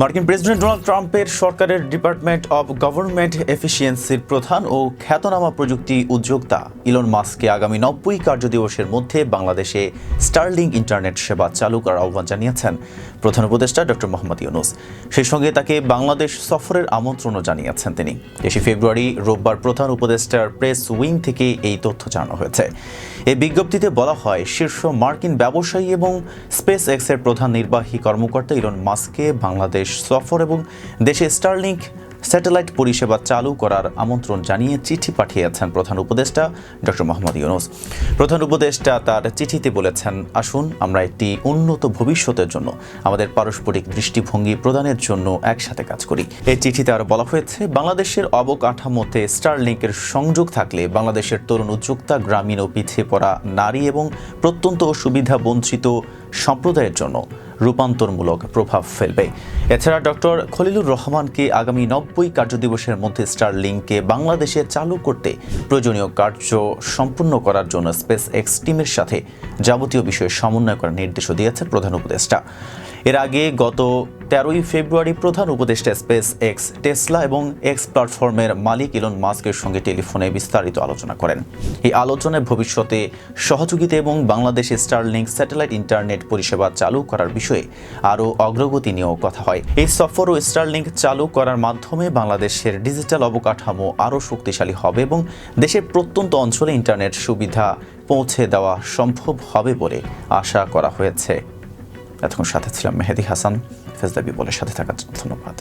মার্কিন president Donald ট্রাম্পের সরকারের ডিপার্টমেন্ট অব গভর্নমেন্ট এফিসিয়েন্সির প্রধান ও খ্যাতনামা প্রযুক্তি উদ্যোক্তা ইলন মাস্ককে আগামী নব্বই কার্যদিবসের মধ্যে বাংলাদেশে স্টার্লিং ইন্টারনেট সেবা চালু করার আহ্বান জানিয়েছেন প্রধান উপদেষ্টা ডক্টর মোহাম্মদ ইউনুস। সেই সঙ্গে তাকে বাংলাদেশ সফরের আমন্ত্রণও জানিয়েছেন তিনি। তেইশে ফেব্রুয়ারি রোববার প্রধান উপদেষ্টার প্রেস উইং থেকে এই তথ্য জানানো হয়েছে। এই বিজ্ঞপ্তিতে বলা হয়, শীর্ষ মার্কিন ব্যবসায়ী এবং স্পেস এক্সের প্রধান নির্বাহী কর্মকর্তা ইলন মাস্ককে বাংলাদেশ সফর এবং দেশে স্টারলিংক স্যাটেলাইট পরিষেবা চালু করার আমন্ত্রণ জানিয়ে চিঠি পাঠিয়েছেন প্রধান উপদেষ্টা ডক্টর মোহাম্মদ ইউনুস। প্রধান উপদেষ্টা তার চিঠিতে বলেছেন, আসুন, আমরা একটি উন্নত ভবিষ্যতের জন্য আমাদের পারস্পরিক দৃষ্টিভঙ্গি প্রদানের জন্য একসাথে কাজ করি। এই চিঠিতে আরও বলা হয়েছে, বাংলাদেশের অবকাঠামোতে স্টারলিংকের সংযোগ থাকলে বাংলাদেশের তরুণ উদ্যোক্তা গ্রামীণ ও পিছিয়ে পড়া নারী এবং প্রত্যন্ত সুবিধা বঞ্চিত সম্প্রদায়ের জন্য রূপান্তরমূলক প্রভাব ফেলবে। এছাড়া ডক্টর খলিলুর রহমানকে আগামী নব্বই কার্যদিবসের মধ্যে স্টার স্টারলিংকে বাংলাদেশে চালু করতে প্রয়োজনীয় কার্য সম্পূর্ণ করার জন্য স্পেস এক্স টিমের সাথে যাবতীয় বিষয়ে সমন্বয় করার নির্দেশও দিয়েছে প্রধান উপদেষ্টা। এর আগে গত তেরোই ফেব্রুয়ারি প্রধান উপদেষ্টা স্পেস এক্স টেসলা এবং এক্স প্ল্যাটফর্মের মালিক ইলন মাস্কের সঙ্গে টেলিফোনে বিস্তারিত আলোচনা করেন। এই আলোচনায় ভবিষ্যতে সহযোগিতা এবং বাংলাদেশে স্টারলিংক স্যাটেলাইট ইন্টারনেট পরিষেবা চালু করার বিষয়ে আরও অগ্রগতি নিয়েও কথা হয়। এই সফর ও স্টারলিংক চালু করার মাধ্যমে বাংলাদেশের ডিজিটাল অবকাঠামো আরও শক্তিশালী হবে এবং দেশের প্রত্যন্ত অঞ্চলে ইন্টারনেট সুবিধা পৌঁছে দেওয়া সম্ভব হবে বলে আশা করা হয়েছে। এতক্ষণ সাথে ছিলাম মেহেদি হাসান ফেজদাবি বলে সাথে থাকার ধন্যবাদ।